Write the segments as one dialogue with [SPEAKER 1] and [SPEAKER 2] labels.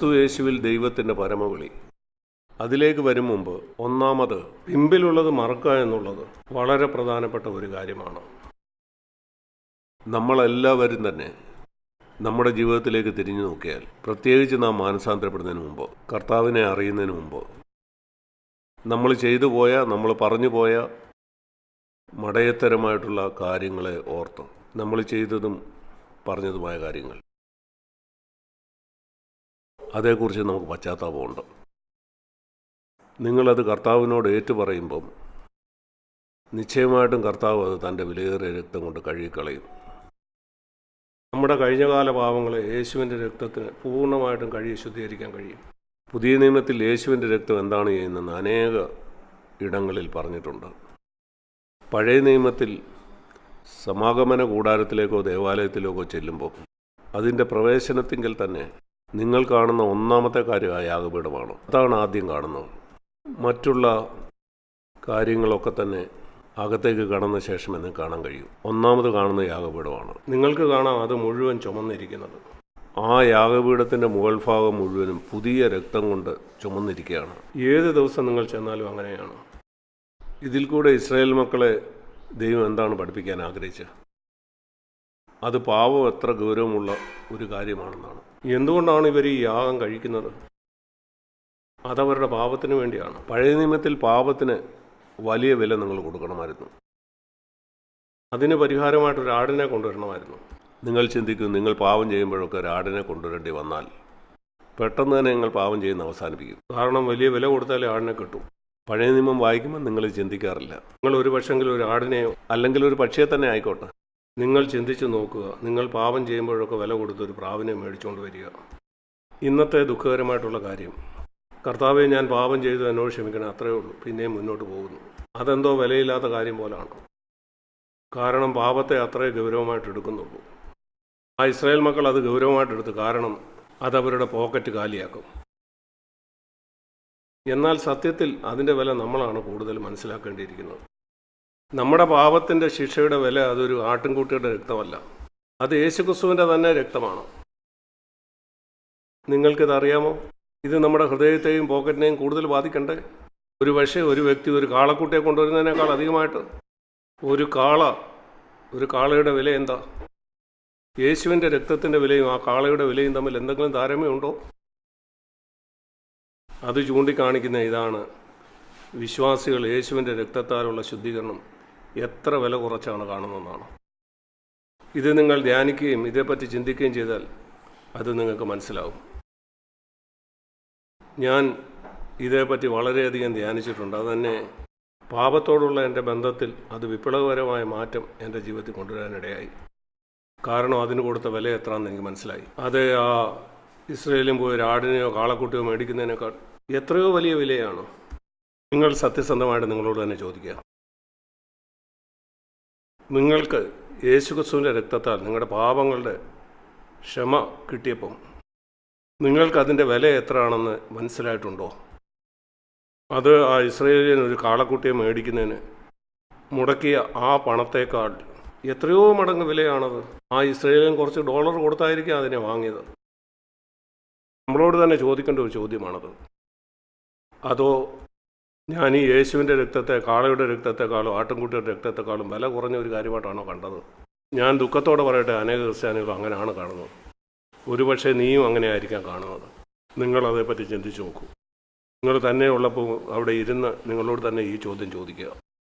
[SPEAKER 1] ക്രിസ്തു യേശുവിൽ ദൈവത്തിന്റെ പരമവിളി. അതിലേക്ക് വരും മുമ്പ് ഒന്നാമത് പിമ്പിലുള്ളത് മറക്കുക എന്നുള്ളത് വളരെ പ്രധാനപ്പെട്ട ഒരു കാര്യമാണ്. നമ്മളെല്ലാവരും തന്നെ നമ്മുടെ ജീവിതത്തിലേക്ക് തിരിഞ്ഞു നോക്കിയാൽ പ്രത്യേകിച്ച് നാം മാനസാന്തരപ്പെടുന്നതിന് മുമ്പ് കർത്താവിനെ അറിയുന്നതിന് മുമ്പ് നമ്മൾ ചെയ്തു പോയ നമ്മൾ പറഞ്ഞു പോയ മടയത്തരമായിട്ടുള്ള കാര്യങ്ങളെ ഓർത്ത് നമ്മൾ ചെയ്തതും പറഞ്ഞതുമായ കാര്യങ്ങൾ. അതേക്കുറിച്ച് നമുക്ക് പശ്ചാത്താപമുണ്ട് നിങ്ങളത് കർത്താവിനോട് ഏറ്റുപറയുമ്പം നിശ്ചയമായിട്ടും കർത്താവ് അത് തന്റെ വിലയേറിയ രക്തം കൊണ്ട് കഴുകിക്കളയും. നമ്മുടെ കഴിഞ്ഞകാല പാവങ്ങളെ യേശുവിന്റെ രക്തത്തിന് പൂർണമായിട്ടും കഴുകി ശുദ്ധീകരിക്കാൻ കഴിയും. പുതിയ നിയമത്തിൽ യേശുവിന്റെ രക്തം എന്താണ് ചെയ്യുന്നതെന്ന് അനേക ഇടങ്ങളിൽ പറഞ്ഞിട്ടുണ്ട്. പഴയ നിയമത്തിൽ സമാഗമന കൂടാരത്തിലേക്കോ ദേവാലയത്തിലേക്കോ ചെല്ലുമ്പോൾ അതിന്റെ പ്രവേശനത്തിങ്കിൽ തന്നെ നിങ്ങൾ കാണുന്ന ഒന്നാമത്തെ കാര്യം ആ യാഗപീഠമാണ്. അതാണ് ആദ്യം കാണുന്നത്. മറ്റുള്ള കാര്യങ്ങളൊക്കെ തന്നെ അകത്തേക്ക് കടന്ന ശേഷം എന്ന് കാണാൻ കഴിയും. ഒന്നാമത് കാണുന്ന യാഗപീഠമാണ്. നിങ്ങൾക്ക് കാണാം അത് മുഴുവൻ ചുമന്നിരിക്കുന്നത്. ആ യാഗപീഠത്തിന്റെ മുകൾ ഭാഗം മുഴുവനും പുതിയ രക്തം കൊണ്ട് ചുമന്നിരിക്കുകയാണ്. ഏത് ദിവസം നിങ്ങൾ ചെന്നാലും അങ്ങനെയാണ്. ഇതിൽ കൂടെ ഇസ്രായേൽ മക്കളെ ദൈവം എന്താണ് പഠിപ്പിക്കാൻ ആഗ്രഹിച്ചത്? അത് പാവം എത്ര ഗൗരവമുള്ള ഒരു കാര്യമാണെന്നാണ്. എന്തുകൊണ്ടാണ് ഇവർ ഈ യാഗം കഴിക്കുന്നത്? അതവരുടെ പാപത്തിന് വേണ്ടിയാണ്. പഴയ നിയമത്തിൽ പാപത്തിന് വലിയ വില നിങ്ങൾ കൊടുക്കണമായിരുന്നു. അതിന് പരിഹാരമായിട്ട് ഒരു ആടിനെ കൊണ്ടുവരണമായിരുന്നു. നിങ്ങൾ ചിന്തിക്കും നിങ്ങൾ പാവം ചെയ്യുമ്പോഴൊക്കെ ഒരു ആടിനെ കൊണ്ടുവരേണ്ടി വന്നാൽ പെട്ടെന്ന് തന്നെ നിങ്ങൾ പാവം ചെയ്യുന്ന അവസാനിപ്പിക്കും. കാരണം വലിയ വില കൊടുത്താലേ ആടിനെ കിട്ടും. പഴയ നിയമം വായിക്കുമ്പോൾ നിങ്ങൾ ചിന്തിക്കാറില്ല. നിങ്ങൾ ഒരു പക്ഷെങ്കിലും ഒരു ആടിനെയോ അല്ലെങ്കിൽ ഒരു പക്ഷിയെ തന്നെ ആയിക്കോട്ടെ. നിങ്ങൾ ചിന്തിച്ചു നോക്കുക. നിങ്ങൾ പാപം ചെയ്യുമ്പോഴൊക്കെ വില കൊടുത്ത് ഒരു പ്രാവിനെ മേടിച്ചുകൊണ്ട് വരിക. ഇന്നത്തെ ദുഃഖകരമായിട്ടുള്ള കാര്യം. കർത്താവെ ഞാൻ പാപം ചെയ്തു എന്നോട് ക്ഷമിക്കണം. അത്രയേ ഉള്ളൂ. പിന്നെയും മുന്നോട്ട് പോകുന്നു. അതെന്തോ വിലയില്ലാത്ത കാര്യം പോലാണ്. കാരണം പാപത്തെ അത്രേ ഗൗരവമായിട്ട് എടുക്കുന്നുള്ളൂ. ആ ഇസ്രായേൽ മക്കൾ അത് ഗൗരവമായിട്ട് എടുത്തു കാരണം അതവരുടെ പോക്കറ്റ് കാലിയാക്കും. എന്നാൽ സത്യത്തിൽ അതിന്റെ വില നമ്മളാണ് കൂടുതൽ മനസ്സിലാക്കേണ്ടിയിരിക്കുന്നത്. നമ്മുടെ പാപത്തിന്റെ ശിക്ഷയുടെ വില അതൊരു ആട്ടിൻകുട്ടിയുടെ രക്തമല്ല. അത് യേശുക്രിസ്തുവിന്റെ തന്നെ രക്തമാണ്? നിങ്ങൾക്കിത് അറിയാമോ ഇത് നമ്മുടെ ഹൃദയത്തെയും പോക്കറ്റിനെയും കൂടുതൽ ബാധിക്കണ്ടേ? ഒരു പക്ഷേ ഒരു വ്യക്തി ഒരു കാളക്കുട്ടിയെ കൊണ്ടുവരുന്നതിനേക്കാൾ അധികമായിട്ട് ഒരു കാള ഒരു കാളയുടെ വില എന്താ? യേശുവിന്റെ രക്തത്തിന്റെ വിലയും ആ കാളയുടെ വിലയും തമ്മിൽ എന്തെങ്കിലും താരതമ്യമുണ്ടോ? അത് ചൂണ്ടിക്കാണിക്കുന്ന ഇതാണ് വിശ്വാസികൾ യേശുവിന്റെ രക്തത്താലുള്ള ശുദ്ധീകരണം. എത്ര വില കുറച്ചാണ് കാണുന്നതെന്നാണ്. ഇത് നിങ്ങൾ ധ്യാനിക്കുകയും ഇതേപ്പറ്റി ചിന്തിക്കുകയും ചെയ്താൽ അത് നിങ്ങൾക്ക് മനസ്സിലാവും. ഞാൻ ഇതേപ്പറ്റി വളരെയധികം ധ്യാനിച്ചിട്ടുണ്ട്. അതുതന്നെ പാപത്തോടുള്ള എന്റെ ബന്ധത്തിൽ അത് വിപ്ലവകരമായ മാറ്റം എന്റെ ജീവിതത്തിൽ കൊണ്ടുവരാനിടയായി. കാരണം അതിന് കൊടുത്ത വില എത്രയാണെന്ന് എനിക്ക് മനസ്സിലായി. അത് ആ ഇസ്രയേലിൽ പോയി ഒരു ആടിനെയോ കാളക്കുട്ടിയോ മേടിക്കുന്നതിനേക്കാൾ എത്രയോ വലിയ വിലയാണ്. നിങ്ങൾ സത്യസന്ധമായിട്ട് നിങ്ങളോട് തന്നെ ചോദിക്കുക. നിങ്ങൾക്ക് യേശുക്രിസ്തുവിന്റെ രക്തത്താൽ നിങ്ങളുടെ പാപങ്ങളുടെ ക്ഷമ കിട്ടിയപ്പം നിങ്ങൾക്ക് അതിന്റെ വില എത്രയാണെന്ന് മനസ്സിലായിട്ടുണ്ടോ? അത് ആ ഇസ്രയേലിയൻ ഒരു കാളക്കുട്ടിയെ മേടിക്കുന്നതിന് മുടക്കിയ ആ പണത്തേക്കാൾ എത്രയോ മടങ്ങ് വിലയാണത്. ആ ഇസ്രയേലിയൻ കുറച്ച് ഡോളർ കൊടുത്തായിരിക്കും അതിനെ വാങ്ങിയത്. നമ്മളോട് തന്നെ ചോദിക്കേണ്ട ഒരു ചോദ്യമാണത്. അതോ ഞാൻ ഈ യേശുവിന്റെ രക്തത്തെ കാളയുടെ രക്തത്തെക്കാളും ആട്ടിൻകുട്ടിയുടെ രക്തത്തെക്കാളും വില കുറഞ്ഞ ഒരു കാര്യമായിട്ടാണോ കണ്ടത്? ഞാൻ ദുഃഖത്തോടെ പറയട്ടെ അനേക ക്രിസ്ത്യാനികൾ അങ്ങനെയാണ് കാണുന്നത്. ഒരുപക്ഷെ നീയും അങ്ങനെ ആയിരിക്കാം കാണുന്നത് നിങ്ങളതേപ്പറ്റി ചിന്തിച്ചു നോക്കൂ. നിങ്ങൾ തന്നെ ഉള്ളപ്പോൾ അവിടെ ഇരുന്ന് നിങ്ങളോട് തന്നെ ഈ ചോദ്യം ചോദിക്കുക.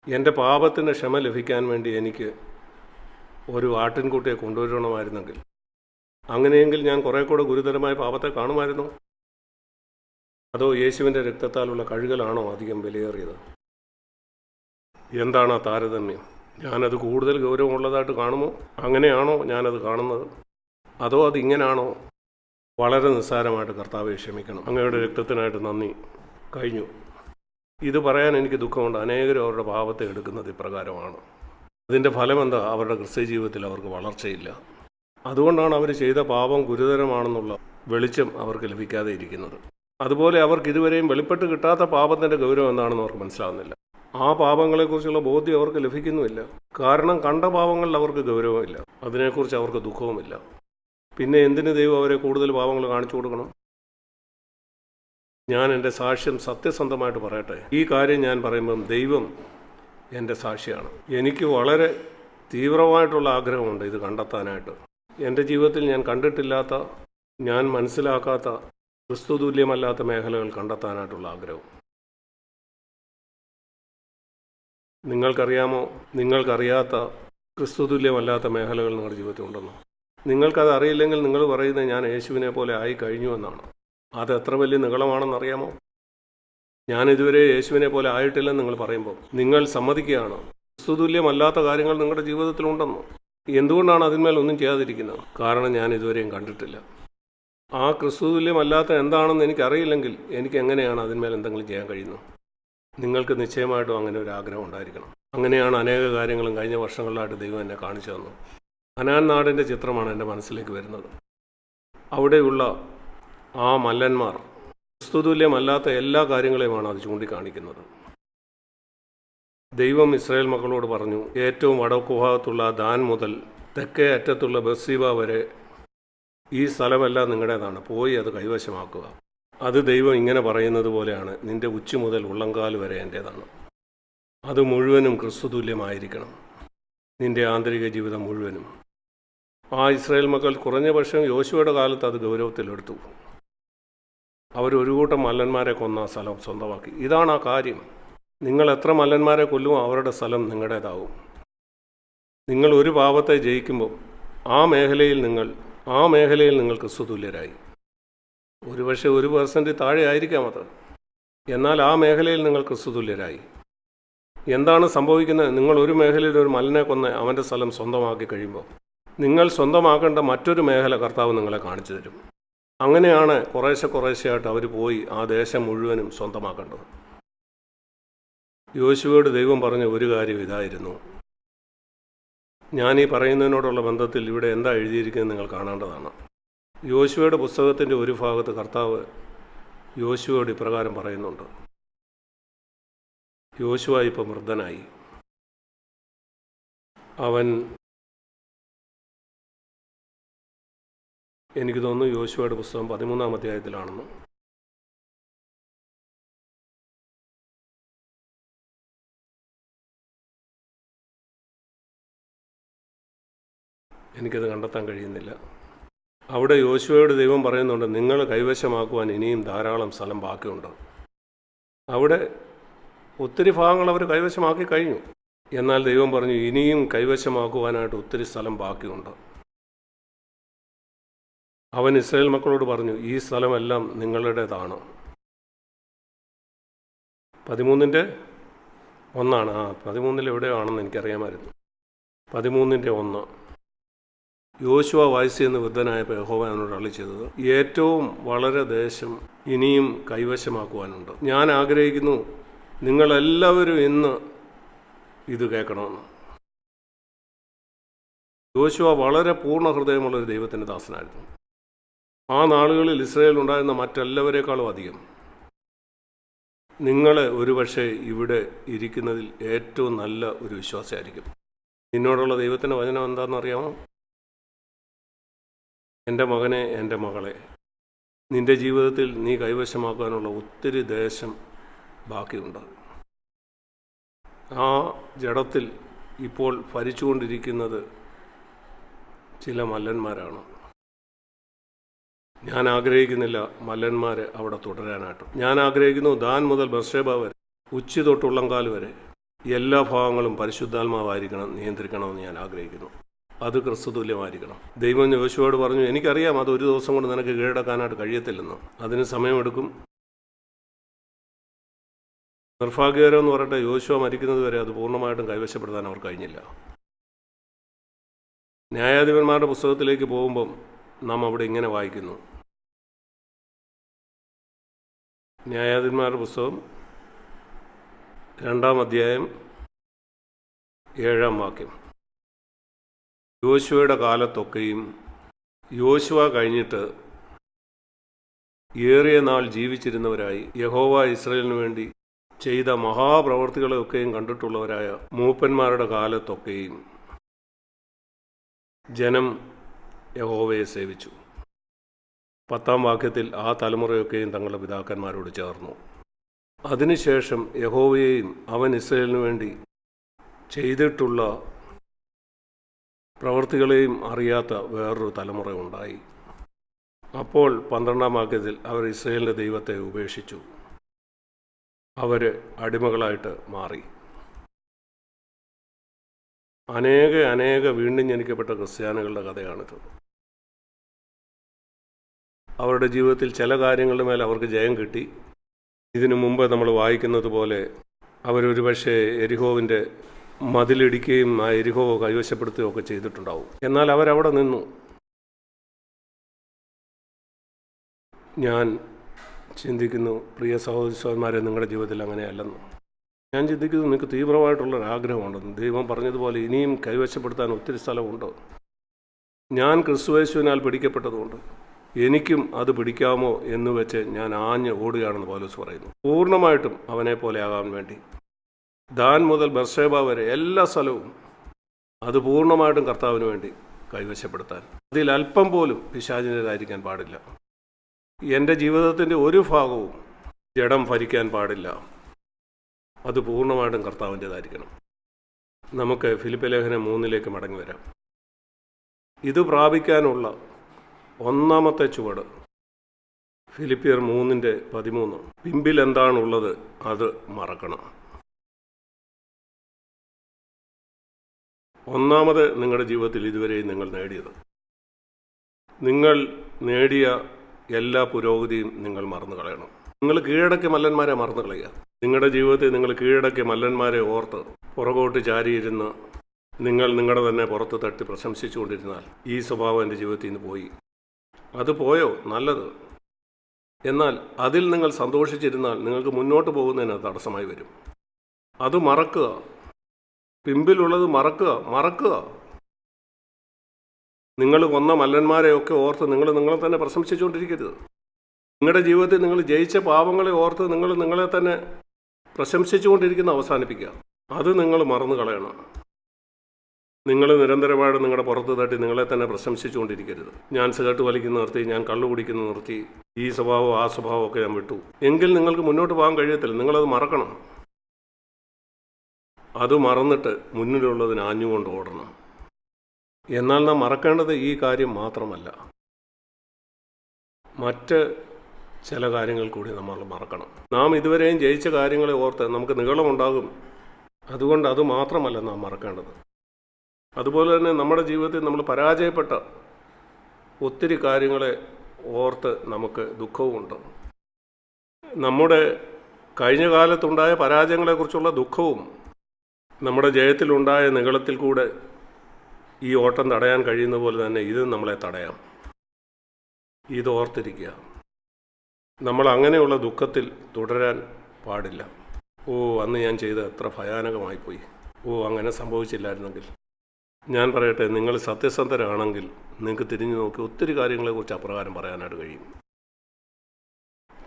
[SPEAKER 1] എന്റെ പാപത്തിന് ക്ഷമ ലഭിക്കാൻ വേണ്ടി എനിക്ക് ഒരു ആട്ടിൻകുട്ടിയെ കൊണ്ടുവരണമായിരുന്നെങ്കിൽ അങ്ങനെയെങ്കിൽ ഞാൻ കുറേ കൂടെ ഗുരുതരമായ പാപത്തെ കാണുമായിരുന്നു? അതോ യേശുവിന്റെ രക്തത്താലുള്ള കഴുകലാണോ അധികം വിലയേറിയത്? എന്താണ് ആ താരതമ്യം? ഞാനത് കൂടുതൽ ഗൗരവമുള്ളതായിട്ട് കാണുമോ? അങ്ങനെയാണോ ഞാനത് കാണുന്നത്? അതോ അതിങ്ങനാണോ? വളരെ നിസ്സാരമായിട്ട് കർത്താവെ ക്ഷമിക്കണം. അങ്ങയുടെ രക്തത്തിനായിട്ട് നന്ദി. കഴിഞ്ഞു. ഇത് പറയാൻ എനിക്ക് ദുഃഖമുണ്ട്. അനേകരും അവരുടെ ഭാവത്തെ എടുക്കുന്നത് ഇപ്രകാരമാണ്. അതിന്റെ ഫലം എന്താ അവരുടെ ക്രിസ്ത്യ ജീവിതത്തിൽ അവർക്ക് വളർച്ചയില്ല. അതുകൊണ്ടാണ് അവർ ചെയ്ത പാപം ഗുരുതരമാണെന്നുള്ള വെളിച്ചം അവർക്ക് ലഭിക്കാതെ ഇരിക്കുന്നത്. അതുപോലെ അവർക്ക് ഇതുവരെയും വെളിപ്പെട്ട് കിട്ടാത്ത പാപത്തിന്റെ ഗൗരവം എന്താണെന്ന് അവർക്ക് മനസ്സിലാവുന്നില്ല. ആ പാപങ്ങളെക്കുറിച്ചുള്ള ബോധ്യം അവർക്ക് ലഭിക്കുന്നുമില്ല. കാരണം കണ്ട പാപങ്ങളിൽ അവർക്ക് ഗൗരവമില്ല. അതിനെക്കുറിച്ച് അവർക്ക് ദുഃഖവുമില്ല. പിന്നെ എന്തിന് ദൈവം അവരെ കൂടുതൽ പാവങ്ങൾ കാണിച്ചു കൊടുക്കണം? ഞാൻ എന്റെ സാക്ഷ്യം സത്യസന്ധമായിട്ട് പറയട്ടെ. ഈ കാര്യം ഞാൻ പറയുമ്പം ദൈവം എന്റെ സാക്ഷിയാണ്. എനിക്ക് വളരെ തീവ്രമായിട്ടുള്ള ആഗ്രഹമുണ്ട് ഇത് കണ്ടെത്താനായിട്ട്. എന്റെ ജീവിതത്തിൽ ഞാൻ കണ്ടിട്ടില്ലാത്ത ഞാൻ മനസ്സിലാക്കാത്ത ക്രിസ്തുതുല്യമല്ലാത്ത മേഖലകൾ കണ്ടെത്താനായിട്ടുള്ള ആഗ്രഹം. നിങ്ങൾക്കറിയാമോ? നിങ്ങൾക്കറിയാത്ത ക്രിസ്തുതുല്യമല്ലാത്ത മേഖലകൾ നിങ്ങളുടെ ജീവിതത്തിൽ ഉണ്ടെന്നോ? നിങ്ങൾക്കത് അറിയില്ലെങ്കിൽ നിങ്ങൾ പറയുന്നത് ഞാൻ യേശുവിനെ പോലെ ആയി കഴിഞ്ഞു എന്നാണ്. അത് എത്ര വലിയ നികളമാണെന്ന് അറിയാമോ? ഞാൻ ഇതുവരെ യേശുവിനെ പോലെ ആയിട്ടില്ലെന്ന് നിങ്ങൾ പറയുമ്പോൾ നിങ്ങൾ സമ്മതിക്കുകയാണ്? ക്രിസ്തുതുല്യമല്ലാത്ത കാര്യങ്ങൾ നിങ്ങളുടെ ജീവിതത്തിലുണ്ടെന്നോ എന്തുകൊണ്ടാണ് അതിന്മേൽ ഒന്നും ചെയ്യാതിരിക്കുന്നത്? കാരണം ഞാൻ ഇതുവരെയും കണ്ടിട്ടില്ല. ആ ക്രിസ്തുതുല്യമല്ലാത്ത എന്താണെന്ന് എനിക്കറിയില്ലെങ്കിൽ എനിക്ക് എങ്ങനെയാണ് അതിന്മേൽ എന്തെങ്കിലും ചെയ്യാൻ കഴിയുന്നത്? നിങ്ങൾക്ക് നിശ്ചയമായിട്ടും അങ്ങനെ ഒരു ആഗ്രഹം ഉണ്ടായിരിക്കണം. അങ്ങനെയാണ് അനേക കാര്യങ്ങളും കഴിഞ്ഞ വർഷങ്ങളിലായിട്ട് ദൈവം എന്നെ കാണിച്ചു തന്നു അനാൻ നാടിന്റെ ചിത്രമാണ് എന്റെ മനസ്സിലേക്ക് വരുന്നത്. അവിടെയുള്ള ആ മല്ലന്മാർ ക്രിസ്തുതുല്യമല്ലാത്ത എല്ലാ കാര്യങ്ങളെയുമാണ് അത് ചൂണ്ടിക്കാണിക്കുന്നത്. ദൈവം ഇസ്രായേൽ മക്കളോട് പറഞ്ഞു ഏറ്റവും വടക്കുഭാഗത്തുള്ള ദാൻ മുതൽ തെക്കേ അറ്റത്തുള്ള ബസീബ വരെ ഈ സ്ഥലമെല്ലാം നിങ്ങളുടേതാണ്. പോയി അത് കൈവശമാക്കുക. അത് ദൈവം ഇങ്ങനെ പറയുന്നത് പോലെയാണ്. നിന്റെ ഉച്ച മുതൽ ഉള്ളങ്കാൽ വരെ എന്റേതാണ്. അത് മുഴുവനും ക്രിസ്തുതുല്യമായിരിക്കണം നിന്റെ ആന്തരിക ജീവിതം മുഴുവനും. ആ ഇസ്രായേൽ മക്കൾ കുറഞ്ഞ പക്ഷം യോശുവയുടെ കാലത്ത് അത് ഗൗരവത്തിലെടുത്തു. അവരൊരു കൂട്ടം മല്ലന്മാരെ കൊന്ന ആ സ്ഥലം സ്വന്തമാക്കി. ഇതാണ് ആ കാര്യം. നിങ്ങൾ എത്ര മല്ലന്മാരെ കൊല്ലുമോ അവരുടെ സ്ഥലം നിങ്ങളുടേതാവും. നിങ്ങൾ ഒരു പാപത്തെ ജയിക്കുമ്പോൾ ആ മേഖലയിൽ നിങ്ങൾ ആ മേഖലയിൽ നിങ്ങൾ ക്രിസ്തുതുല്യരായി ഒരുപക്ഷെ ഒരു പെർസെന്റ് താഴെ ആയിരിക്കാം അത് എന്നാൽ ആ മേഖലയിൽ നിങ്ങൾ ക്രിസ്തുതുല്യരായി എന്താണ് സംഭവിക്കുന്നത്? നിങ്ങൾ ഒരു മേഖലയിൽ ഒരു മലിനെ കൊന്ന് അവന്റെ സ്ഥലം സ്വന്തമാക്കി കഴിയുമ്പോൾ നിങ്ങൾ സ്വന്തമാക്കേണ്ട മറ്റൊരു മേഖല കർത്താവ് നിങ്ങളെ കാണിച്ചു തരും. അങ്ങനെയാണ് കുറേശ്ശെ കുറേശ്ശെയായിട്ട് അവർ പോയി ആ ദേശം മുഴുവനും സ്വന്തമാക്കേണ്ടത്. യോശുവയോട് ദൈവം പറഞ്ഞ ഒരു കാര്യം ഇതായിരുന്നു. ഞാൻ ഈ പറയുന്നതിനോടുള്ള ബന്ധത്തിൽ ഇവിടെ എന്താ എഴുതിയിരിക്കുന്നത് നിങ്ങൾ കാണേണ്ടതാണ്. യോശുവയുടെ പുസ്തകത്തിന്റെ ഒരു ഭാഗത്ത് കർത്താവ് യോശുവയോട് ഇപ്രകാരം പറയുന്നുണ്ട്. യോശുവ ഇപ്പം വൃദ്ധനായി. അവൻ എനിക്ക് തോന്നുന്നു യോശുവയുടെ പുസ്തകം പതിമൂന്നാം അധ്യായത്തിലാണെന്ന് എനിക്കത് കണ്ടെത്താൻ കഴിയുന്നില്ല. അവിടെ യോശുവയോട് ദൈവം പറയുന്നുണ്ട് നിങ്ങൾ കൈവശമാക്കുവാൻ ഇനിയും ധാരാളം സ്ഥലം ബാക്കിയുണ്ട്. അവിടെ ഒത്തിരി ഭാഗങ്ങൾ അവർ കൈവശമാക്കി കഴിഞ്ഞു. എന്നാൽ ദൈവം പറഞ്ഞു ഇനിയും കൈവശമാക്കുവാനായിട്ട് ഒത്തിരി സ്ഥലം ബാക്കിയുണ്ട്. അവൻ ഇസ്രായേൽ മക്കളോട് പറഞ്ഞു ഈ സ്ഥലമെല്ലാം നിങ്ങളുടേതാണ്. പതിമൂന്നിന്റെ ഒന്നാണ്. ആ പതിമൂന്നിൽ എവിടെയാണെന്ന് എനിക്കറിയാമായിരുന്നു. പതിമൂന്നിന്റെ ഒന്ന്. യോശുവ വായിച്ചു എന്ന് വൃദ്ധനായപ്പോൾ യഹോവ എന്നോട് അളി ചെയ്തത് ഏറ്റവും വളരെ ദേശം ഇനിയും കൈവശമാക്കുവാനുണ്ട്. ഞാൻ ആഗ്രഹിക്കുന്നു നിങ്ങളെല്ലാവരും ഇന്ന് ഇത് കേൾക്കണമെന്ന്. യോശുവ വളരെ പൂർണ ഹൃദയമുള്ള ഒരു ദൈവത്തിന്റെ ദാസനായിരുന്നു. ആ നാളുകളിൽ ഇസ്രയേൽ ഉണ്ടായിരുന്ന മറ്റെല്ലാവരെക്കാളും അധികം. നിങ്ങളെ ഒരുപക്ഷെ ഇവിടെ ഇരിക്കുന്നതിൽ ഏറ്റവും നല്ല ഒരു വിശ്വാസമായിരിക്കും നിന്നോടുള്ള ദൈവത്തിന്റെ വചനം എന്താണെന്ന് അറിയാമോ? എന്റെ മകനെ എന്റെ മകളെ. നിന്റെ ജീവിതത്തിൽ നീ കൈവശമാക്കാനുള്ള ഒത്തിരി ദേശം ബാക്കിയുണ്ട്. ആ ജഡത്തിൽ ഇപ്പോൾ ഭരിച്ചുകൊണ്ടിരിക്കുന്നത് ചില മല്ലന്മാരാണ്. ഞാൻ ആഗ്രഹിക്കുന്നില്ല മല്ലന്മാർ അവിടെ തുടരാനായിട്ട്. ഞാൻ ആഗ്രഹിക്കുന്നു ദാൻ മുതൽ ബർഷേബ വരെ ഉച്ചി തൊട്ടുള്ളങ്കാൽ വരെ. എല്ലാ ഭാഗങ്ങളും പരിശുദ്ധാത്മാവായിരിക്കണം നിയന്ത്രിക്കണമെന്ന് ഞാൻ ആഗ്രഹിക്കുന്നു. അത് ക്രിസ്തുതുല്യമായിരിക്കണം ദൈവം യോശുവോട് പറഞ്ഞു എനിക്കറിയാം അത് ഒരു ദിവസം കൊണ്ട് നിനക്ക് കീഴടക്കാനായിട്ട് കഴിയത്തില്ലെന്ന്. അതിന് സമയമെടുക്കും. നിർഭാഗ്യകരം എന്ന് പറയട്ടെ യോശുവ മരിക്കുന്നത് വരെ അത് പൂർണമായിട്ടും കൈവശപ്പെടുത്താൻ അവർ കഴിഞ്ഞില്ല. ന്യായാധിപന്മാരുടെ പുസ്തകത്തിലേക്ക് പോകുമ്പം നാം അവിടെ ഇങ്ങനെ വായിക്കുന്നു. ന്യായാധിപന്മാരുടെ പുസ്തകം രണ്ടാം അധ്യായം ഏഴാം വാക്യം. യോശുവയുടെ കാലത്തൊക്കെയും യോശുവ കഴിഞ്ഞിട്ട് ഏറിയ നാൾ ജീവിച്ചിരുന്നവരായി യഹോവ ഇസ്രയേലിന് വേണ്ടി ചെയ്ത മഹാപ്രവർത്തികളെയൊക്കെയും കണ്ടിട്ടുള്ളവരായ മൂപ്പന്മാരുടെ കാലത്തൊക്കെയും ജനം യഹോവയെ സേവിച്ചു. പത്താം വാക്യത്തിൽ ആ തലമുറയൊക്കെയും തങ്ങളുടെ പിതാക്കന്മാരോട് ചേർന്നു. അതിനുശേഷം യഹോവയെയും അവൻ ഇസ്രയേലിനു വേണ്ടി ചെയ്തിട്ടുള്ള പ്രവൃത്തികളെയും അറിയാത്ത വേറൊരു തലമുറ ഉണ്ടായി. അപ്പോൾ പന്ത്രണ്ടാം വാക്യത്തിൽ അവർ ഇസ്രയേലിന്റെ ദൈവത്തെ ഉപേക്ഷിച്ചു. അവർ അടിമകളായിട്ട് മാറി. അനേക അനേക വീണ്ടും ജനിക്കപ്പെട്ട ക്രിസ്ത്യാനികളുടെ കഥയാണിത്. അവരുടെ ജീവിതത്തിൽ ചില കാര്യങ്ങളുടെ മേൽ അവർക്ക് ജയം കിട്ടി. ഇതിനു മുമ്പ് നമ്മൾ വായിക്കുന്നത് പോലെ അവരൊരു പക്ഷേ എരിഹോവിന്റെ മതിലിടിക്കുകയും ആ എരിഹോ കൈവശപ്പെടുത്തുകയും ഒക്കെ ചെയ്തിട്ടുണ്ടാവും. എന്നാൽ അവരവിടെ നിന്നു. ഞാൻ ചിന്തിക്കുന്നു പ്രിയ സഹോദരന്മാരെ നിങ്ങളുടെ ജീവിതത്തിൽ അങ്ങനെയല്ലെന്ന്. ഞാൻ ചിന്തിക്കുന്നു നിങ്ങൾക്ക് തീവ്രമായിട്ടുള്ളൊരാഗ്രഹമുണ്ടെന്ന്. ദൈവം പറഞ്ഞതുപോലെ ഇനിയും കൈവശപ്പെടുത്താൻ ഒത്തിരി സ്ഥലമുണ്ട്. ഞാൻ ക്രിസ്തുവേശുവിനാൽ പിടിക്കപ്പെട്ടതുകൊണ്ട് എനിക്കും അത് പിടിക്കാമോ എന്ന് വെച്ച് ഞാൻ ആഞ്ഞ് ഓടുകയാണെന്ന് പോലീസ് പറയുന്നു. പൂർണമായിട്ടും അവനെ പോലെ ആകാൻ വേണ്ടി. ദാൻ മുതൽ ബർഷേബ വരെ എല്ലാ സ്ഥലവും അത് പൂർണമായിട്ടും കർത്താവിന് വേണ്ടി കൈവശപ്പെടുത്താൻ. അതിൽ അല്പം പോലും പിശാചിന്റെതായിരിക്കാൻ പാടില്ല. എന്റെ ജീവിതത്തിന്റെ ഒരു ഭാഗവും ജഡം ഭരിക്കാൻ പാടില്ല. അത് പൂർണമായിട്ടും കർത്താവിന്റെതായിരിക്കണം. നമുക്ക് ഫിലിപ്പ് ലേഖനം മൂന്നിലേക്ക് മടങ്ങി വരാം. ഇത് പ്രാപിക്കാനുള്ള ഒന്നാമത്തെ ചുവട് ഫിലിപ്പിയർ മൂന്നിന്റെ പതിമൂന്ന്. പിമ്പിൽ എന്താണുള്ളത് അത് മറക്കണം. ഒന്നാമത് നിങ്ങളുടെ ജീവിതത്തിൽ ഇതുവരെയും നിങ്ങൾ നേടിയത്. നിങ്ങൾ നേടിയ എല്ലാ പുരോഗതിയും നിങ്ങൾ മറന്നു കളയണം. നിങ്ങൾ കീഴടക്കിയ മല്ലന്മാരെ മറന്നു കളയുക. നിങ്ങളുടെ ജീവിതത്തിൽ നിങ്ങൾ കീഴടക്കിയ മല്ലന്മാരെ ഓർത്ത് പുറകോട്ട് ചാരിയിരുന്ന് നിങ്ങൾ നിങ്ങളുടെ തന്നെ പുറത്ത് തട്ടി പ്രശംസിച്ചുകൊണ്ടിരുന്നാൽ ഈ സ്വഭാവം എന്റെ ജീവിതത്തിൽ നിന്ന് പോയി. അത് പോയോ? നല്ലത്. എന്നാൽ അതിൽ നിങ്ങൾ സന്തോഷിച്ചിരുന്നാൽ നിങ്ങൾക്ക് മുന്നോട്ട് പോകുന്നതിന് തടസ്സമായി വരും. അത് മറക്കുക. പിമ്പിലുള്ളത് മറക്കുക മറക്കുക. നിങ്ങൾ കൊന്ന മല്ലന്മാരെയൊക്കെ ഓർത്ത് നിങ്ങൾ നിങ്ങളെ തന്നെ പ്രശംസിച്ചുകൊണ്ടിരിക്കരുത്. നിങ്ങളുടെ ജീവിതത്തിൽ നിങ്ങൾ ജയിച്ച പാപങ്ങളെ ഓർത്ത് നിങ്ങൾ നിങ്ങളെ തന്നെ പ്രശംസിച്ചുകൊണ്ടിരിക്കുന്ന അവസാനിപ്പിക്കുക. അത് നിങ്ങൾ മറന്നു കളയണം. നിങ്ങൾ നിരന്തരമായിട്ട് നിങ്ങളുടെ പുറത്ത് തട്ടി നിങ്ങളെ തന്നെ പ്രശംസിച്ചുകൊണ്ടിരിക്കരുത്. ഞാൻ സിഗരറ്റ് വലിക്കുന്ന നിർത്തി ഞാൻ കള്ളു കുടിക്കുന്ന നിർത്തി ഈ സ്വഭാവം ആ സ്വഭാവമൊക്കെ ഞാൻ വിട്ടു. എങ്കിൽ നിങ്ങൾക്ക് മുന്നോട്ട് പോകാൻ കഴിയത്തില്ല. നിങ്ങളത് മറക്കണം. അത് മറന്നിട്ട് മുന്നിലുള്ളതിന് ആഞ്ഞുകൊണ്ട് ഓടണം. എന്നാൽ നാം മറക്കേണ്ടത് ഈ കാര്യം മാത്രമല്ല. മറ്റ് ചില കാര്യങ്ങൾ കൂടി നമ്മൾ മറക്കണം. നാം ഇതുവരെയും ജയിച്ച കാര്യങ്ങളെ ഓർത്ത് നമുക്ക് നികളമുണ്ടാകും അതുകൊണ്ട് അത് മാത്രമല്ല നാം മറക്കേണ്ടത്. അതുപോലെ തന്നെ നമ്മുടെ ജീവിതത്തിൽ നമ്മൾ പരാജയപ്പെട്ട ഒത്തിരി കാര്യങ്ങളെ ഓർത്ത് നമുക്ക് ദുഃഖവുമുണ്ട് നമ്മുടെ കഴിഞ്ഞ കാലത്തുണ്ടായ പരാജയങ്ങളെക്കുറിച്ചുള്ള ദുഃഖവും നമ്മുടെ ജയത്തിലുണ്ടായ നികളത്തിൽ കൂടെ ഈ ഓട്ടം തടയാൻ കഴിയുന്ന പോലെ തന്നെ ഇത് നമ്മളെ തടയാം. ഇത് ഓർത്തിരിക്കുക. നമ്മൾ അങ്ങനെയുള്ള ദുഃഖത്തിൽ തുടരാൻ പാടില്ല. ഓ അന്ന് ഞാൻ ചെയ്ത് എത്ര ഭയാനകമായി പോയി. ഓ അങ്ങനെ സംഭവിച്ചില്ലായിരുന്നെങ്കിൽ. ഞാൻ പറയട്ടെ നിങ്ങൾ സത്യസന്ധരാണെങ്കിൽ നിങ്ങൾക്ക് തിരിഞ്ഞു നോക്കി ഒത്തിരി കാര്യങ്ങളെക്കുറിച്ച് അപ്രകാരം പറയാനായിട്ട് കഴിയും.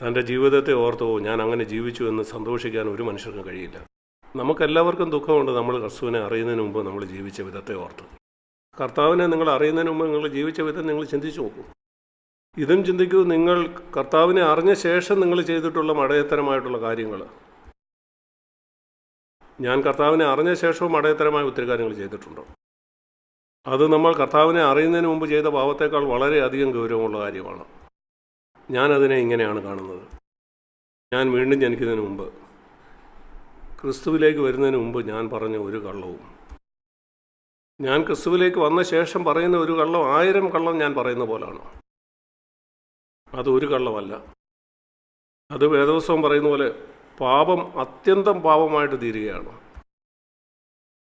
[SPEAKER 1] തന്റെ ജീവിതത്തെ ഓർത്തോ ഞാൻ അങ്ങനെ ജീവിച്ചു എന്ന് സന്തോഷിക്കാൻ ഒരു മനുഷ്യർക്കും കഴിയില്ല. നമുക്കെല്ലാവർക്കും ദുഃഖമുണ്ട് നമ്മൾ ക്രിസ്തുവിനെ അറിയുന്നതിന് മുമ്പ് നമ്മൾ ജീവിച്ച വിധത്തെ ഓർത്ത്. കർത്താവിനെ നിങ്ങൾ അറിയുന്നതിന് മുമ്പ് നിങ്ങൾ ജീവിച്ച വിധം നിങ്ങൾ ചിന്തിച്ചു നോക്കൂ. ഇതും ചിന്തിക്കൂ നിങ്ങൾ കർത്താവിനെ അറിഞ്ഞ ശേഷം നിങ്ങൾ ചെയ്തിട്ടുള്ള മടയത്തരമായിട്ടുള്ള കാര്യങ്ങൾ. ഞാൻ കർത്താവിനെ അറിഞ്ഞ ശേഷവും മടയത്തരമായ ഒത്തിരി കാര്യങ്ങൾ ചെയ്തിട്ടുണ്ട്. അത് നമ്മൾ കർത്താവിനെ അറിയുന്നതിന് മുമ്പ് ചെയ്ത പാവത്തേക്കാൾ വളരെയധികം ഗൗരവമുള്ള കാര്യമാണ്. ഞാനതിനെ ഇങ്ങനെയാണ് കാണുന്നത്. ഞാൻ വീണ്ടും ജനിക്കുന്നതിന് മുമ്പ് ക്രിസ്തുവിലേക്ക് വരുന്നതിന് മുമ്പ് ഞാൻ പറഞ്ഞ ഒരു കള്ളവും. ഞാൻ ക്രിസ്തുവിലേക്ക് വന്ന ശേഷം പറയുന്ന ഒരു കള്ളം ആയിരം കള്ളം ഞാൻ പറയുന്ന പോലാണ്. അത് ഒരു കള്ളമല്ല. അത് വേദവസ്വം പറയുന്ന പോലെ പാപം അത്യന്തം പാപമായിട്ട് തീരുകയാണ്.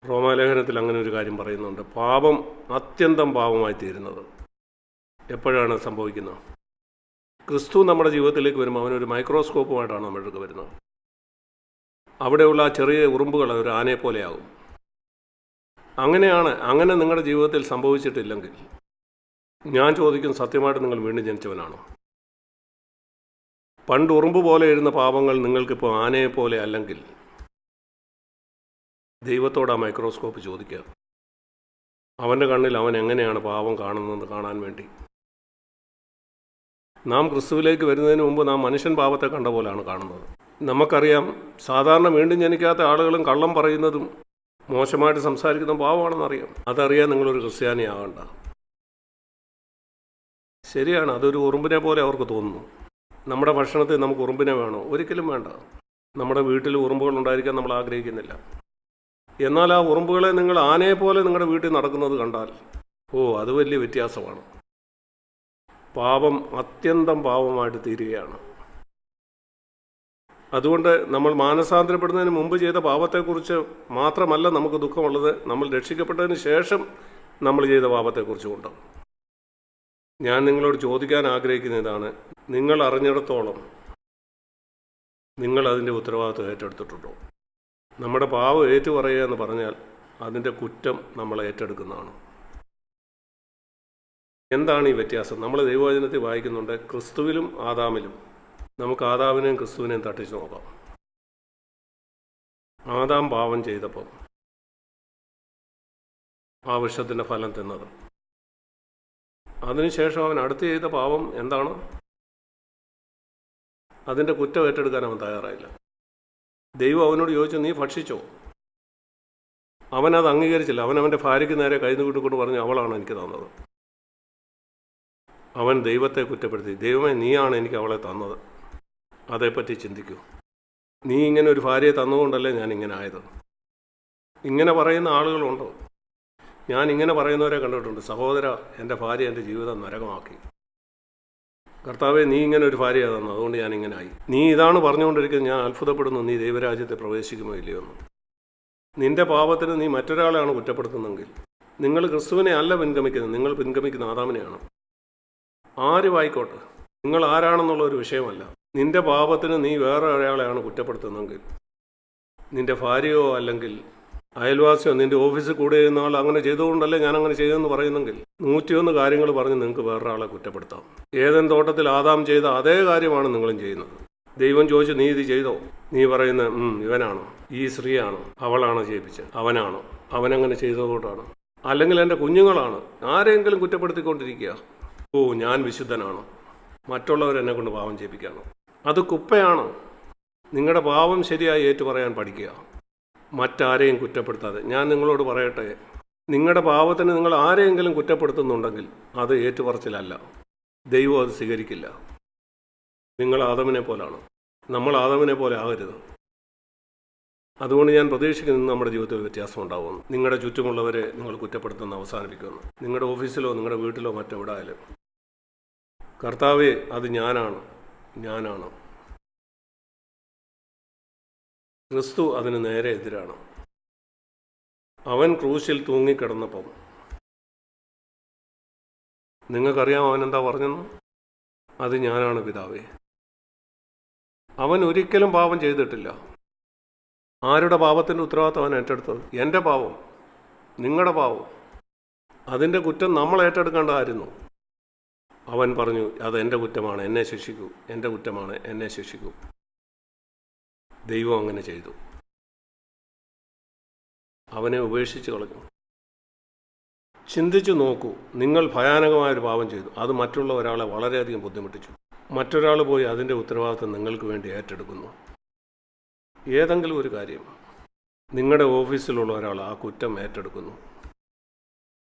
[SPEAKER 1] റോമാലേഖനത്തിൽ അങ്ങനെ ഒരു കാര്യം പറയുന്നുണ്ട്. പാപം അത്യന്തം പാപമായി തീരുന്നത്. എപ്പോഴാണ് സംഭവിക്കുന്നത്? ക്രിസ്തു നമ്മുടെ ജീവിതത്തിലേക്ക് വരുമ്പോൾ അവനൊരു മൈക്രോസ്കോപ്പുമായിട്ടാണ് അടുത്ത് വരുന്നത്. അവിടെയുള്ള ആ ചെറിയ ഉറുമ്പുകൾ ഒരു ആനയെ പോലെയാകും. അങ്ങനെയാണ് അങ്ങനെ നിങ്ങളുടെ ജീവിതത്തിൽ സംഭവിച്ചിട്ടില്ലെങ്കിൽ ഞാൻ ചോദിക്കും സത്യമായിട്ട് നിങ്ങൾ വീണ്ടും ജനിച്ചവനാണോ? പണ്ട് ഉറുമ്പ് പോലെ ഇരുന്ന പാപങ്ങൾ നിങ്ങൾക്കിപ്പോൾ ആനയെ പോലെ അല്ലെങ്കിൽ ദൈവത്തോട് ആ മൈക്രോസ്കോപ്പ് ചോദിക്കുക. അവന്റെ കണ്ണിൽ അവൻ എങ്ങനെയാണ് പാപം കാണുന്നതെന്ന് കാണാൻ വേണ്ടി. നാം ക്രിസ്തുവിലേക്ക് വരുന്നതിന് മുമ്പ് നാം മനുഷ്യൻ പാപത്തെ കണ്ട പോലെയാണ് കാണുന്നത്. നമുക്കറിയാം. സാധാരണ വീണ്ടും ജനിക്കാത്ത ആളുകളും കള്ളം പറയുന്നതും മോശമായിട്ട് സംസാരിക്കുന്ന പാവമാണെന്നറിയാം. അതറിയാൻ നിങ്ങളൊരു ക്രിസ്ത്യാനിയാകണ്ട ശരിയാണ് അതൊരു ഉറുമ്പിനെ പോലെ അവർക്ക് തോന്നുന്നു. നമ്മുടെ ഭക്ഷണത്തിൽ നമുക്ക് ഉറുമ്പിനെ വേണോ? ഒരിക്കലും വേണ്ട. നമ്മുടെ വീട്ടിൽ ഉറുമ്പുകൾ ഉണ്ടായിരിക്കാൻ നമ്മൾ ആഗ്രഹിക്കുന്നില്ല. എന്നാൽ ആ ഉറുമ്പുകളെ നിങ്ങൾ ആനയെ പോലെ നിങ്ങളുടെ വീട്ടിൽ നടക്കുന്നത് കണ്ടാൽ ഓ അത് വലിയ വ്യത്യാസമാണ്. പാപം അത്യന്തം പാപമായിട്ട് തീരുകയാണ്. അതുകൊണ്ട് നമ്മൾ മാനസാന്തരപ്പെടുന്നതിന് മുമ്പ് ചെയ്ത പാപത്തെക്കുറിച്ച് മാത്രമല്ല നമുക്ക് ദുഃഖമുള്ളത്. നമ്മൾ രക്ഷിക്കപ്പെട്ടതിന് ശേഷം നമ്മൾ ചെയ്ത പാപത്തെക്കുറിച്ചുമുണ്ട് ഞാൻ നിങ്ങളോട് ചോദിക്കാൻ ആഗ്രഹിക്കുന്ന ഇതാണ് നിങ്ങൾ അറിഞ്ഞിടത്തോളം നിങ്ങൾ അതിന്റെ ഉത്തരവാദിത്വം ഏറ്റെടുത്തിട്ടുണ്ടോ? നമ്മുടെ പാവം ഏറ്റുപറയുക എന്ന് പറഞ്ഞാൽ അതിന്റെ കുറ്റം നമ്മൾ ഏറ്റെടുക്കുന്നതാണ്. എന്താണ് ഈ വ്യത്യാസം? നമ്മൾ ദൈവവചനത്തിൽ വായിക്കുന്നുണ്ട് ക്രിസ്തുവിലും ആദാമിലും. നമുക്ക് ആദാവിനെയും ക്രിസ്തുവിനെയും തട്ടിച്ചു നോക്കാം. ആദാം പാവം ചെയ്തപ്പോൾ ആ വിഷത്തിന്റെ ഫലം തിന്നത്. അതിനുശേഷം അവൻ അടുത്ത് ചെയ്ത പാവം എന്താണ്? അതിന്റെ കുറ്റം ഏറ്റെടുക്കാൻ അവൻ തയ്യാറായില്ല. ദൈവം അവനോട് ചോദിച്ചു നീ ഭക്ഷിച്ചോ? അവനത് അംഗീകരിച്ചില്ല. അവൻ അവന്റെ ഭാര്യയ്ക്ക് നേരെ കൈ നീട്ടിക്കൊണ്ട് പറഞ്ഞു അവളാണ് എനിക്ക് തന്നത്. അവൻ ദൈവത്തെ കുറ്റപ്പെടുത്തി ദൈവമേ നീയാണ് എനിക്ക് അവളെ തന്നത്. അതേപ്പറ്റി ചിന്തിക്കൂ. നീ ഇങ്ങനെ ഒരു ഭാര്യയെ തന്നുകൊണ്ടല്ലേ ഞാൻ ഇങ്ങനെ ആയത്? ഇങ്ങനെ പറയുന്ന ആളുകളുണ്ടോ? ഞാൻ ഇങ്ങനെ പറയുന്നവരെ കണ്ടിട്ടുണ്ട്. സഹോദര എന്റെ ഭാര്യ എന്റെ ജീവിതം നരകമാക്കി. കർത്താവെ നീ ഇങ്ങനെ ഒരു ഭാര്യയാണ് തന്നു അതുകൊണ്ട് ഞാൻ ഇങ്ങനെ ആയി. നീ ഇതാണ് പറഞ്ഞുകൊണ്ടിരിക്കുന്നത്. ഞാൻ അത്ഭുതപ്പെടുന്നു. നീ ദൈവരാജ്യത്തെ പ്രവേശിക്കുമോ ഇല്ലയോ എന്ന്. നിന്റെ പാപത്തിന് നീ മറ്റൊരാളെയാണ് കുറ്റപ്പെടുത്തുന്നതെങ്കിൽ നിങ്ങൾ ക്രിസ്തുവിനെ അല്ല പിൻഗമിക്കുന്നത്. നിങ്ങൾ പിൻഗമിക്കുന്ന ആദാമിനെയാണ്. ആര് ആരുമായിക്കോട്ടെ നിങ്ങൾ ആരാണെന്നുള്ള ഒരു വിഷയമല്ല. നിന്റെ പാപത്തിന് നീ വേറെ ഒരാളെയാണ് കുറ്റപ്പെടുത്തുന്നതെങ്കിൽ നിന്റെ ഭാര്യയോ അല്ലെങ്കിൽ അയൽവാസിയോ നിന്റെ ഓഫീസിൽ കൂടെ ഇരുന്ന ആൾ അങ്ങനെ ചെയ്തുകൊണ്ടല്ലേ ഞാൻ അങ്ങനെ ചെയ്തെന്ന് പറയുന്നെങ്കിൽ നൂറ്റിയൊന്ന് കാര്യങ്ങൾ പറഞ്ഞ് നിങ്ങൾക്ക് വേറൊരാളെ കുറ്റപ്പെടുത്താം. ഏതൻ തോട്ടത്തിൽ ആദാം ചെയ്ത അതേ കാര്യമാണ് നിങ്ങളും ചെയ്യുന്നത്. ദൈവം ചോദിച്ചു നീ ഇത് ചെയ്തോ? നീ പറയുന്ന ഇവനാണോ? ഈ സ്ത്രീയാണോ? അവളാണോ ചെയ്യിപ്പിച്ചത് അവനാണോ? അവനങ്ങനെ ചെയ്തതുകൊണ്ടാണ്? അല്ലെങ്കിൽ എന്റെ കുഞ്ഞുങ്ങളാണ്? ആരെങ്കിലും കുറ്റപ്പെടുത്തിക്കൊണ്ടിരിക്കുക? ഓ ഞാൻ വിശുദ്ധനാണോ? മറ്റുള്ളവരെന്നെ കൊണ്ട് പാവം ചെയ്യിപ്പിക്കുകയാണ്? അത് കുപ്പയാണ്. നിങ്ങളുടെ പാവം ശരിയായി ഏറ്റുപറയാൻ പഠിക്കുക. മറ്റാരെയും കുറ്റപ്പെടുത്താതെ. ഞാൻ നിങ്ങളോട് പറയട്ടെ. നിങ്ങളുടെ പാവത്തിന് നിങ്ങൾ ആരെയെങ്കിലും കുറ്റപ്പെടുത്തുന്നുണ്ടെങ്കിൽ അത് ഏറ്റുപറച്ചിലല്ല. ദൈവം അത് സ്വീകരിക്കില്ല. നിങ്ങൾ ആദമിനെ പോലാണ്. നമ്മൾ ആദമിനെ പോലെ ആകരുത്. അതുകൊണ്ട് ഞാൻ പ്രതീക്ഷിക്കുന്നു നമ്മുടെ ജീവിതത്തിൽ വ്യത്യാസം ഉണ്ടാവുമെന്ന് നിങ്ങളുടെ ചുറ്റുമുള്ളവരെ നിങ്ങൾ കുറ്റപ്പെടുത്തുന്ന അവസാനിപ്പിക്കുമെന്ന് നിങ്ങളുടെ ഓഫീസിലോ നിങ്ങളുടെ വീട്ടിലോ മറ്റെവിടെ ആയാലും കർത്താവെ അത് ഞാനാണ്. ഞാനാണ്? ക്രിസ്തു അതിന് നേരെ എതിരാണ്? അവൻ ക്രൂശിൽ തൂങ്ങിക്കിടന്നപ്പം. നിങ്ങൾക്കറിയാം അവൻ എന്താ പറഞ്ഞെന്ന്? അത് ഞാനാണ് പിതാവേ. അവൻ ഒരിക്കലും പാപം ചെയ്തിട്ടില്ല. ആരുടെ പാപത്തിന്റെ ഉത്തരവാദിത്തം അവൻ ഏറ്റെടുത്തത്? എന്റെ പാവം നിങ്ങളുടെ പാവം അതിന്റെ കുറ്റം നമ്മൾ ഏറ്റെടുക്കേണ്ടതായിരുന്നു അവൻ പറഞ്ഞു അത് എന്റെ കുറ്റമാണ് എന്നെ ശിക്ഷിക്കൂ എന്റെ കുറ്റമാണ് എന്നെ ശിക്ഷിക്കൂ. ദൈവം അങ്ങനെ ചെയ്തു. അവനെ ഉപേക്ഷിച്ച് കളഞ്ഞു. ചിന്തിച്ചു നോക്കൂ നിങ്ങൾ ഭയാനകമായൊരു പാപം ചെയ്തു. അത് മറ്റുള്ള ഒരാളെ വളരെയധികം ബുദ്ധിമുട്ടിച്ചു. മറ്റൊരാൾ പോയി അതിന്റെ ഉത്തരവാദിത്വം നിങ്ങൾക്ക് വേണ്ടി ഏറ്റെടുക്കുന്നു. ഏതെങ്കിലും ഒരു കാര്യം നിങ്ങളുടെ ഓഫീസിലുള്ള ഒരാൾ ആ കുറ്റം ഏറ്റെടുക്കുന്നു.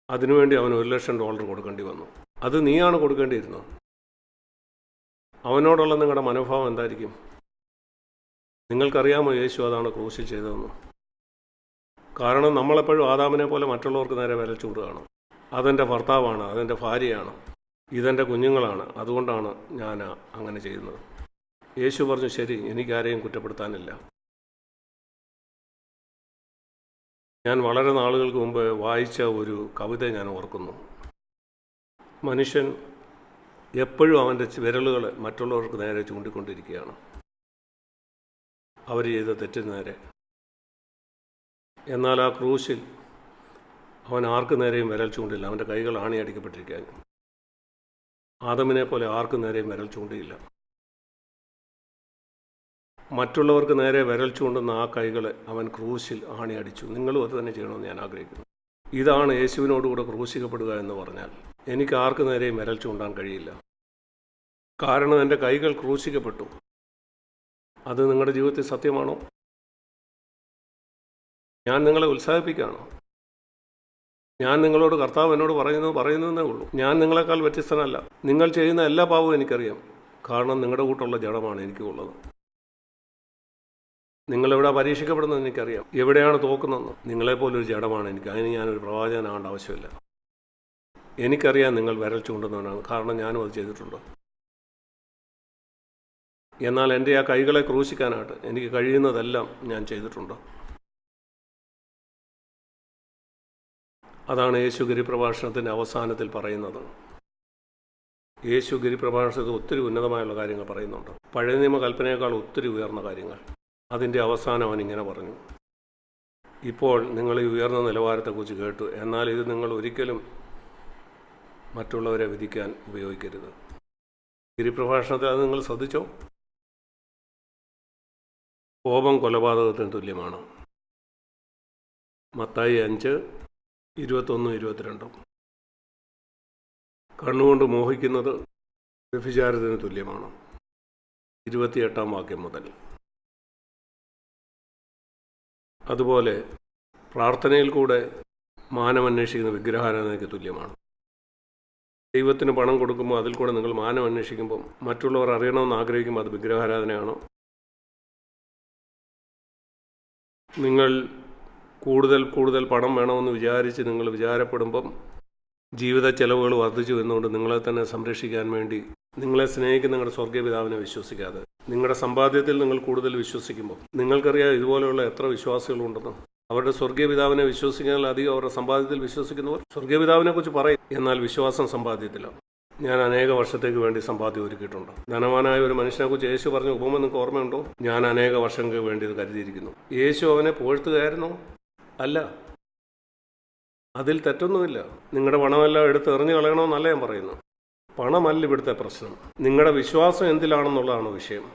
[SPEAKER 1] അതിനുവേണ്ടി അവൻ ഒരു ലക്ഷം ഡോളർ കൊടുക്കേണ്ടി വന്നു. അത് നീയാണ് കൊടുക്കേണ്ടിയിരുന്നത്. അവനോടുള്ള നിങ്ങളുടെ മനോഭാവം എന്തായിരിക്കും? നിങ്ങൾക്കറിയാമോ യേശു അതാണ് ക്രൂശിൽ ചെയ്തതെന്ന്? കാരണം നമ്മളെപ്പോഴും ആദാമിനെ പോലെ മറ്റുള്ളവർക്ക് നേരെ വില ചൂടുകയാണ്. അതെന്റെ ഭർത്താവാണ് അതെന്റെ ഭാര്യയാണ് ഇതെന്റെ കുഞ്ഞുങ്ങളാണ് അതുകൊണ്ടാണ് ഞാൻ അങ്ങനെ ചെയ്യുന്നത്. യേശു പറഞ്ഞു ശരി എനിക്കാരെയും കുറ്റപ്പെടുത്താനില്ല. ഞാൻ വളരെ നാളുകൾക്ക് മുമ്പ് വായിച്ച ഒരു കവിത ഞാൻ ഓർക്കുന്നു. മനുഷ്യൻ എപ്പോഴും അവന്റെ വിരലുകൾ മറ്റുള്ളവർക്ക് നേരെ ചൂണ്ടിക്കൊണ്ടിരിക്കുകയാണ്. അവർ ചെയ്ത തെറ്റിന് നേരെ. എന്നാൽ ആ ക്രൂശിൽ അവൻ ആർക്ക് നേരെയും വിരൽ ചൂണ്ടില്ല. അവന്റെ കൈകൾ ആണിയടിക്കപ്പെട്ടിരിക്കാൻ. ആദമിനെ പോലെ ആർക്കും നേരെയും വിരൽ ചൂണ്ടിയില്ല. മറ്റുള്ളവർക്ക് നേരെ വിരൽ ചൂണ്ടുന്ന ആ കൈകളെ അവൻ ക്രൂശിൽ ആണിയടിച്ചു. നിങ്ങളും അത് തന്നെ ചെയ്യണമെന്ന് ഞാൻ ആഗ്രഹിക്കുന്നു. ഇതാണ് യേശുവിനോടുകൂടെ ക്രൂശിക്കപ്പെടുക എന്ന് പറഞ്ഞാൽ എനിക്ക് ആർക്കു നേരെയും വിരൽ ചൂണ്ടാൻ കഴിയില്ല. കാരണം എന്റെ കൈകൾ ക്രൂശിക്കപ്പെട്ടു. അത് നിങ്ങളുടെ ജീവിതത്തിൽ സത്യമാണോ? ഞാൻ നിങ്ങളെ ഉത്സാഹിപ്പിക്കുകയാണോ? ഞാൻ നിങ്ങളോട് കർത്താവ് എന്നോട് പറയുന്നത് പറയുന്നതേ ഉള്ളൂ. ഞാൻ നിങ്ങളെക്കാൾ വ്യത്യസ്തനല്ല. നിങ്ങൾ ചെയ്യുന്ന എല്ലാ പാവവും എനിക്കറിയാം. കാരണം നിങ്ങളുടെ കൂട്ടുള്ള ജഡമാണ് എനിക്കുള്ളത്. നിങ്ങളെവിടെ പരീക്ഷിക്കപ്പെടുന്നത് എനിക്കറിയാം. എവിടെയാണ് തോക്കുന്നതെന്ന്. നിങ്ങളെപ്പോലൊരു ജഡമാണ് എനിക്ക്. അതിന് ഞാനൊരു പ്രവാചകനാകേണ്ട ആവശ്യമില്ല. എനിക്കറിയാം നിങ്ങൾ വിരൽ ചൂണ്ടുന്നവനാണ് കാരണം ഞാനും അത് ചെയ്തിട്ടുണ്ട്. എന്നാൽ എന്റെ ആ കൈകളെ ക്രൂശിക്കാനായിട്ട് എനിക്ക് കഴിയുന്നതെല്ലാം ഞാൻ ചെയ്തിട്ടുണ്ട്. അതാണ് യേശു ഗിരിപ്രഭാഷണത്തിന്റെ അവസാനത്തിൽ പറയുന്നത്. യേശു ഗിരിപ്രഭാഷണത്തിൽ ഒത്തിരി ഉന്നതമായുള്ള കാര്യങ്ങൾ പറയുന്നുണ്ട്. പഴയ കൽപ്പനയേക്കാൾ ഒത്തിരി ഉയർന്ന കാര്യങ്ങൾ. അതിന്റെ അവസാനം അവൻ ഇങ്ങനെ പറഞ്ഞു. ഇപ്പോൾ നിങ്ങൾ ഈ ഉയർന്ന നിലവാരത്തെക്കുറിച്ച് കേട്ടു. എന്നാൽ ഇത് നിങ്ങൾ ഒരിക്കലും മറ്റുള്ളവരെ വിധിക്കാൻ ഉപയോഗിക്കരുത്. ഗിരിപ്രഭാഷണത്തിൽ അത് നിങ്ങൾ ശ്രദ്ധിച്ചോ? കോപം കൊലപാതകത്തിന് തുല്യമാണ്. മത്തായി അഞ്ച് ഇരുപത്തൊന്നും ഇരുപത്തിരണ്ടും. കണ്ണുകൊണ്ട് മോഹിക്കുന്നത് വ്യഭിചാരത്തിന് തുല്യമാണ്. ഇരുപത്തിയെട്ടാം വാക്യം മുതൽ. അതുപോലെ പ്രാർത്ഥനയിൽ കൂടെ മാനമന്വേഷിക്കുന്ന വിഗ്രഹാരാധനയ്ക്ക് തുല്യമാണ്. ദൈവത്തിന് പണം കൊടുക്കുമ്പോൾ അതിൽ കൂടെ നിങ്ങൾ മാനം അന്വേഷിക്കുമ്പോൾ മറ്റുള്ളവർ അറിയണമെന്ന് ആഗ്രഹിക്കുമ്പോൾ അത് വിഗ്രഹാരാധനയാണോ? നിങ്ങൾ കൂടുതൽ കൂടുതൽ പണം വേണമെന്ന് വിചാരിച്ച് നിങ്ങൾ വിചാരപ്പെടുമ്പം ജീവിത ചെലവുകൾ വർദ്ധിച്ചു എന്നുകൊണ്ട് നിങ്ങളെ തന്നെ സംരക്ഷിക്കാൻ വേണ്ടി നിങ്ങളെ സ്നേഹിക്കുന്ന നിങ്ങളുടെ സ്വർഗീയ പിതാവിനെ വിശ്വസിക്കാതെ. നിങ്ങളുടെ സമ്പാദ്യത്തിൽ നിങ്ങൾ കൂടുതൽ വിശ്വസിക്കുമ്പോൾ നിങ്ങൾക്കറിയാം ഇതുപോലെയുള്ള എത്ര വിശ്വാസികളുണ്ടെന്ന്. അവരുടെ സ്വർഗീയ പിതാവിനെ വിശ്വസിക്കാൻ അധികം അവരുടെ സമ്പാദ്യത്തിൽ വിശ്വസിക്കുന്നവർ സ്വർഗീയ പിതാവിനെ കുറിച്ച് പറയും. എന്നാൽ വിശ്വാസം സമ്പാദ്യത്തിലാണ് ഞാൻ അനേക വർഷത്തേക്ക് വേണ്ടി സമ്പാദ്യം ഒരുക്കിയിട്ടുണ്ട്. ധനവാനായ ഒരു മനുഷ്യനെക്കുറിച്ച് യേശു പറഞ്ഞ ഉപമ നിങ്ങൾക്ക് ഓർമ്മയുണ്ടോ? ഞാൻ അനേക വർഷങ്ങൾക്ക് വേണ്ടി ഇത് കരുതിയിരിക്കുന്നു. യേശു അവനെ പോഴ്ത്തുകയായിരുന്നോ അല്ല. അതിൽ തെറ്റൊന്നുമില്ല. നിങ്ങളുടെ പണമെല്ലാം എടുത്ത് എറിഞ്ഞു കളയണമെന്നല്ല ഞാൻ പറയുന്നു. പണമല്ല ഇവിടുത്തെ പ്രശ്നം. നിങ്ങളുടെ വിശ്വാസം എന്തിലാണെന്നുള്ളതാണ് വിഷയം.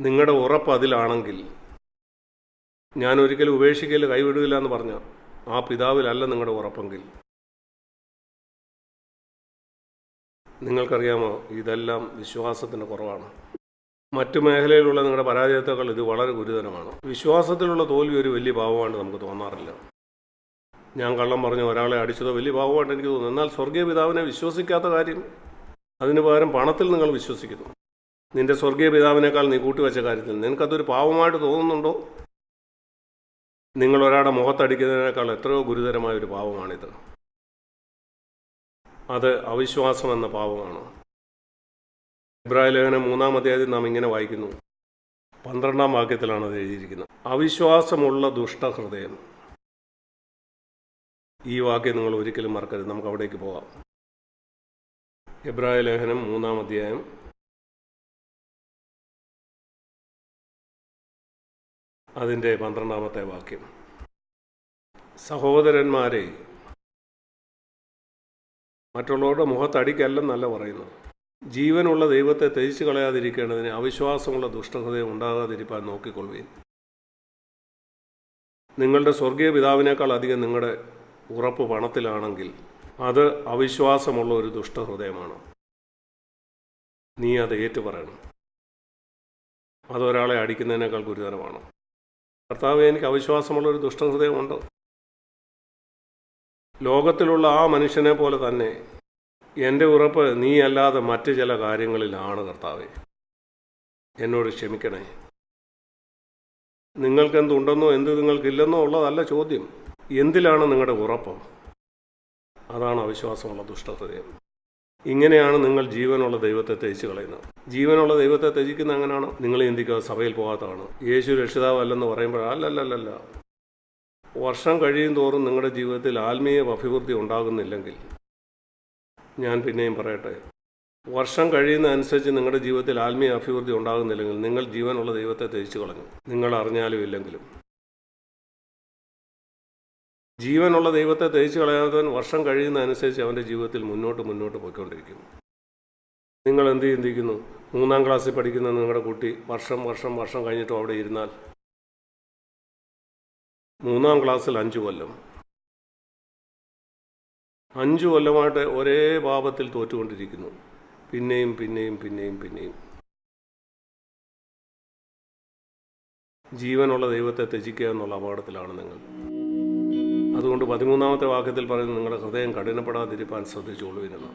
[SPEAKER 1] നിങ്ങളുടെ ഉറപ്പ് അതിലാണെങ്കിൽ ഞാൻ ഒരിക്കലും ഉപേക്ഷിക്കൽ കൈവിടില്ല എന്ന് പറഞ്ഞ ആ പിതാവിലല്ല നിങ്ങളുടെ ഉറപ്പെങ്കിൽ. നിങ്ങൾക്കറിയാമോ ഇതെല്ലാം വിശ്വാസത്തിന്റെ കുറവാണ്. മറ്റു മേഖലയിലുള്ള നിങ്ങളുടെ പരാജയത്തേക്കാൾ ഇത് വളരെ ഗുരുതരമാണ്. വിശ്വാസത്തിലുള്ള തോൽവി ഒരു വലിയ ഭാവമാണ് നമുക്ക് തോന്നാറില്ല. ഞാൻ കള്ളം പറഞ്ഞു ഒരാളെ അടിച്ചതോ വലിയ ഭാവമായിട്ട് എനിക്ക് തോന്നുന്നു. എന്നാൽ സ്വർഗീയ പിതാവിനെ വിശ്വസിക്കാത്ത കാര്യം അതിന് പകരം പണത്തിൽ നിങ്ങൾ വിശ്വസിക്കുന്നു. നിന്റെ സ്വർഗീയ പിതാവിനേക്കാൾ നീ കൂട്ടിവെച്ച കാര്യത്തിൽ നിനക്കതൊരു പാവമായിട്ട് തോന്നുന്നുണ്ടോ? നിങ്ങൾ ഒരാളുടെ മുഖത്തടിക്കുന്നതിനേക്കാൾ എത്രയോ ഗുരുതരമായ ഒരു പാവമാണിത് അത് അവിശ്വാസം എന്ന പാവമാണ് ഇബ്രാഹിം മൂന്നാം അധ്യായത്തിൽ നാം ഇങ്ങനെ വായിക്കുന്നു. പന്ത്രണ്ടാം വാക്യത്തിലാണ് അത് എഴുതിയിരിക്കുന്നത്. അവിശ്വാസമുള്ള ദുഷ്ടഹൃദയം. ഈ വാക്യം നിങ്ങൾ ഒരിക്കലും മറക്കരുത്. നമുക്ക് അവിടേക്ക് പോകാം. ഇബ്രാഹിം ലേഖനം മൂന്നാം അധ്യായം അതിന്റെ പന്ത്രണ്ടാമത്തെ വാക്യം. സഹോദരന്മാരെ മറ്റുള്ളവരുടെ മുഖത്തടിക്കല്ലെന്നല്ല പറയുന്നു. ജീവനുള്ള ദൈവത്തെ ത്യജിച്ചു കളയാതിരിക്കേണ്ടതിന് അവിശ്വാസമുള്ള ദുഷ്ടഹൃദയം ഉണ്ടാകാതിരിക്കാൻ നോക്കിക്കൊള്ളുകയും നിങ്ങളുടെ സ്വർഗീയ പിതാവിനേക്കാൾ അധികം നിങ്ങളുടെ ഉറപ്പ് പണത്തിലാണെങ്കിൽ അത് അവിശ്വാസമുള്ള ഒരു ദുഷ്ടഹൃദയമാണ്. നീ അത് ഏറ്റുപറയണം. അതൊരാളെ അടിക്കുന്നതിനേക്കാൾ ഗുരുതരമാണ്. കർത്താവ് എനിക്ക് അവിശ്വാസമുള്ള ഒരു ദുഷ്ടഹൃദയമുണ്ട് ലോകത്തിലുള്ള ആ മനുഷ്യനെ പോലെ തന്നെ എന്റെ ഉറപ്പ് നീ അല്ലാതെ മറ്റ് ചില കാര്യങ്ങളിലാണ് കർത്താവെ. എന്നോട് ക്ഷമിക്കണേ. നിങ്ങൾക്കെന്തുണ്ടെന്നോ എന്ത് നിങ്ങൾക്കില്ലെന്നോ ഉള്ളതല്ല ചോദ്യം. എന്തിലാണ് നിങ്ങളുടെ ഉറപ്പ്? അതാണ് അവിശ്വാസമുള്ള ദുഷ്ടഹൃദയം. ഇങ്ങനെയാണ് നിങ്ങൾ ജീവനുള്ള ദൈവത്തെ തേച്ച് കളയുന്നത്. ജീവനുള്ള ദൈവത്തെ ത്യജിക്കുന്ന അങ്ങനെയാണ്? നിങ്ങൾ ചിന്തിക്കുക സഭയിൽ പോകാത്തതാണ്? യേശു രക്ഷിതാവല്ലെന്ന് പറയുമ്പോൾ അല്ലല്ലല്ല വർഷം കഴിയും തോറും നിങ്ങളുടെ ജീവിതത്തിൽ ആത്മീയ അഭിവൃദ്ധി ഉണ്ടാകുന്നില്ലെങ്കിൽ ഞാൻ പിന്നെയും പറയട്ടെ. വർഷം കഴിയുന്ന അനുസരിച്ച് നിങ്ങളുടെ ജീവിതത്തിൽ ആത്മീയ അഭിവൃദ്ധി ഉണ്ടാകുന്നില്ലെങ്കിൽ നിങ്ങൾ ജീവനുള്ള ദൈവത്തെ ത്യജിച്ചു കളഞ്ഞു. നിങ്ങൾ അറിഞ്ഞാലും ഇല്ലെങ്കിലും. ജീവനുള്ള ദൈവത്തെ തേച്ച് കളയാത്തവൻ വർഷം കഴിയുന്നതനുസരിച്ച് അവന്റെ ജീവിതത്തിൽ മുന്നോട്ട് മുന്നോട്ട് പോയിക്കൊണ്ടിരിക്കുന്നു. നിങ്ങൾ എന്ത് ചിന്തിക്കുന്നു? മൂന്നാം ക്ലാസ്സിൽ പഠിക്കുന്ന നിങ്ങളുടെ കുട്ടി വർഷം വർഷം വർഷം കഴിഞ്ഞിട്ടും അവിടെ ഇരുന്നാൽ മൂന്നാം ക്ലാസ്സിൽ അഞ്ചു കൊല്ലം. അഞ്ചു കൊല്ലമായിട്ട് ഒരേ പാപത്തിൽ തോറ്റുകൊണ്ടിരിക്കുന്നു. പിന്നെയും പിന്നെയും പിന്നെയും പിന്നെയും. ജീവനുള്ള ദൈവത്തെ ത്യജിക്കുക എന്നുള്ള അപകടത്തിലാണ് നിങ്ങൾ. അതുകൊണ്ട് പതിമൂന്നാമത്തെ വാക്യത്തിൽ പറയുന്നത് നിങ്ങളുടെ ഹൃദയം കഠിനപ്പെടാതിരിക്കാൻ ശ്രദ്ധിച്ചുകൊള്ളുവിനെന്ന്